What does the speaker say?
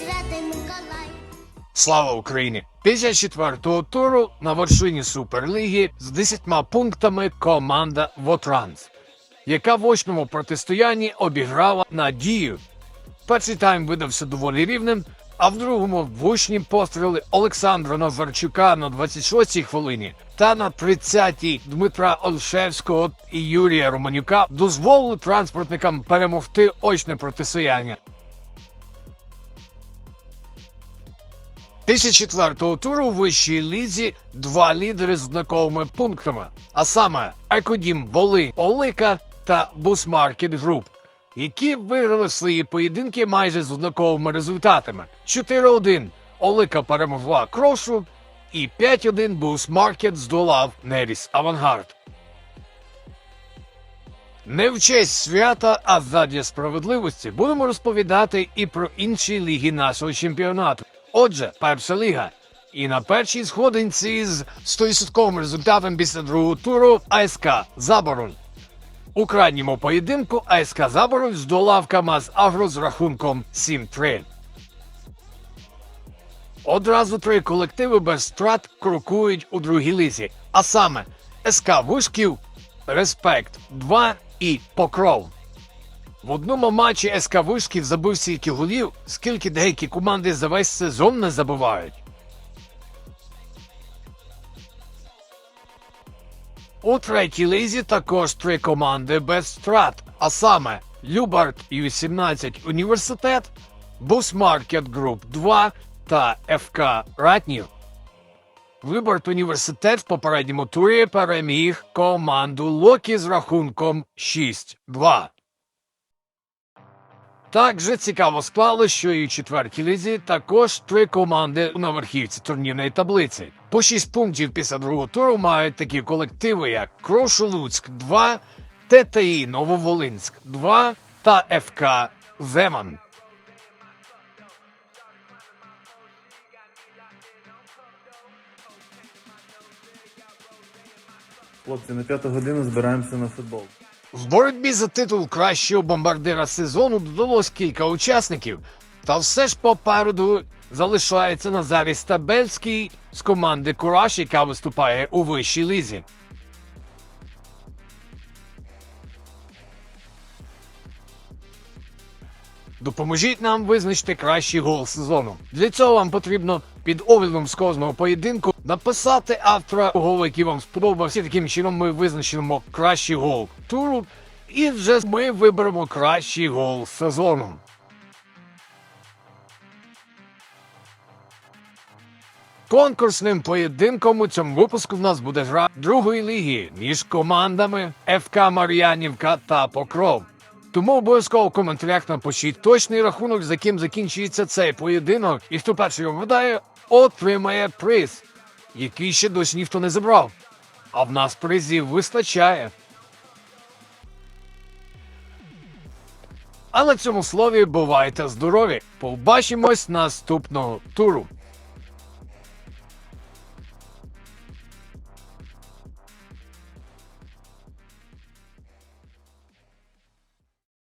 Святий Миколай. Слава Україні! Після четвертого туру на вершині Суперліги з 10 пунктами команда Вотранс, яка в очному протистоянні обіграла надію. Перший тайм видався доволі рівним, а в другому влучні постріли Олександра Назарчука на 26-й хвилині та на 30-й Дмитра Олшевського і Юрія Романюка дозволили транспортникам перемогти очне протистояння. Після четвертого туру у вищій лізі два лідери з однаковими пунктами, а саме Екодім Воли Олика та Бусмаркет Груп, які виграли свої поєдинки майже з однаковими результатами. 4-1 Олика перемогла Крошу і 5-1 Бусмаркет здолав Неріс Авангард. Не в честь свята, а задля справедливості будемо розповідати і про інші ліги нашого чемпіонату. Отже, перша ліга. І на першій сходинці з 100% результатом після другого туру АСК Забороль. У крайньому поєдинку АСК Забороль здолав КАМАЗ Агро з рахунком 7-3. Одразу три колективи без втрат крокують у другій лізі, а саме СК Вишків, Респект 2 і Покров. В одному матчі СК Вишків забив стільки голів, скільки деякі команди за весь сезон не забувають. У третій лізі також три команди без втрат, а саме Любард Ю-17 Університет, Бусмаркет Груп 2 та ФК Ратнів. Виборт університет в попередньому турі переміг команду Локі з рахунком 6-2. Так же цікаво склало, що і у четвертій лізі також три команди на верхівці турнірної таблиці. По 6 пунктів після другого туру мають такі колективи, як Крошу Луцьк 2, ТТІ Нововолинськ 2 та ФК Земан. Хлопці, на п'яту годину збираємося на футбол. В боротьбі за титул кращого бомбардира сезону додалось кілька учасників, та все ж попереду залишається Назарій Стабельський з команди Кураж, яка виступає у вищій лізі. Допоможіть нам визначити кращий гол сезону. Для цього вам потрібно під оглядом з кожного поєдинку написати автора голу, який вам сподобався. Таким чином ми визначимо кращий гол туру, і вже ми виберемо кращий гол сезону. Конкурсним поєдинком у цьому випуску в нас буде гра другої ліги між командами ФК Мар'янівка та Покров. Тому обов'язково в коментарях напишіть точний рахунок, за ким закінчується цей поєдинок, і хто перший його вгадає, отримає приз, який ще досі ніхто не забрав. А в нас призів вистачає. А на цьому слові бувайте здорові! Побачимось наступного туру.